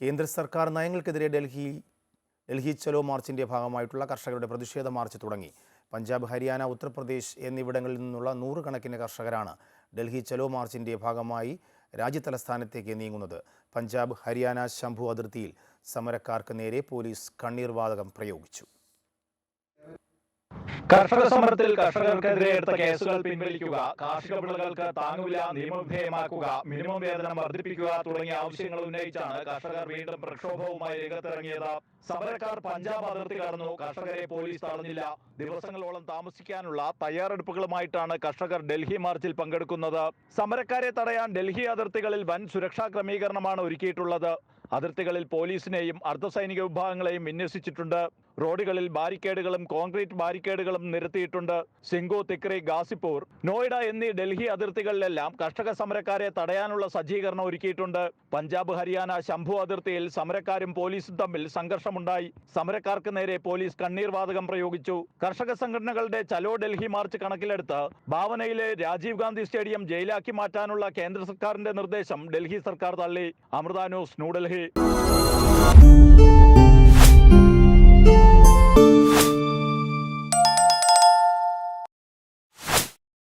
കേന്ദ്ര സർക്കാർ നയങ്ങൾക്കെതിരെ ഡൽഹി ഡൽഹി ചലോ മാർച്ചിന്റെ ഭാഗമായിട്ടുള്ള കർഷകരുടെ പ്രതിഷേധ മാർച്ച് തുടങ്ങി. പഞ്ചാബ് ഹരിയാന ഉത്തർപ്രദേശ് എന്നിവിടങ്ങളിൽ നിന്നുള്ള നൂറുകണക്കിന് കർഷകരാണ് ഡൽഹി ചലോ മാർച്ചിന്റെ ഭാഗമായി രാജ്യതലസ്ഥാനത്തേക്ക് നീങ്ങുന്നത്. പഞ്ചാബ് ഹരിയാന ശംഭു അതിർത്തിയിൽ സമരക്കാർക്ക് നേരെ പോലീസ് കണ്ണീർവാതകം പ്രയോഗിച്ചു. കർഷക സമരത്തിൽ കർഷകർക്കെതിരെ എടുത്ത കേസുകൾ പിൻവലിക്കുക കാർഷിക വിളകൾക്ക് താങ്ങുവില നിയമവിധേയമാക്കുക മിനിമം വേതനം വർദ്ധിപ്പിക്കുക തുടങ്ങിയ ആവശ്യങ്ങൾ ഉന്നയിച്ചാണ് കർഷകർ വീണ്ടും പ്രക്ഷോഭവുമായി രംഗത്തിറങ്ങിയത്. സമരക്കാർ പഞ്ചാബ് അതിർത്തി കടന്നു. കർഷകരെ പോലീസ് തടഞ്ഞില്ല. ദിവസങ്ങളോളം താമസിക്കാനുള്ള തയ്യാറെടുപ്പുകളുമായിട്ടാണ് കർഷകർ ഡൽഹി മാർച്ചിൽ പങ്കെടുക്കുന്നത്. സമരക്കാരെ തടയാൻ ഡൽഹി അതിർത്തികളിൽ വൻ സുരക്ഷാ ക്രമീകരണമാണ് ഒരുക്കിയിട്ടുള്ളത്. അതിർത്തികളിൽ പോലീസിനെയും അർദ്ധസൈനിക വിഭാഗങ്ങളെയും വിന്യസിച്ചിട്ടുണ്ട്. റോഡുകളിൽ ബാരിക്കേഡുകളും കോൺക്രീറ്റ് ബാരിക്കേഡുകളും നിരത്തിയിട്ടുണ്ട് സിംഗോ തിക്രി ഗാസിപ്പൂർ നോയിഡ എന്നീ ഡൽഹി അതിർത്തികളിലെല്ലാം കർഷക സമരക്കാരെ തടയാനുള്ള സജ്ജീകരണം ഒരുക്കിയിട്ടുണ്ട്. പഞ്ചാബ് ഹരിയാന ശംഭു അതിർത്തിയിൽ സമരക്കാരും പോലീസും തമ്മിൽ സംഘർഷമുണ്ടായി. സമരക്കാർക്ക് നേരെ പോലീസ് കണ്ണീർ വാതകം പ്രയോഗിച്ചു. കർഷക സംഘടനകളുടെ ചലോ ഡൽഹി മാർച്ച് കണക്കിലെടുത്ത് ഭാവനയിലെ രാജീവ് ഗാന്ധി സ്റ്റേഡിയം ജയിലാക്കി മാറ്റാനുള്ള കേന്ദ്ര സർക്കാരിന്റെ നിർദ്ദേശം ഡൽഹി സർക്കാർ തള്ളി. അമൃത ന്യൂസ് ന്യൂഡൽഹി.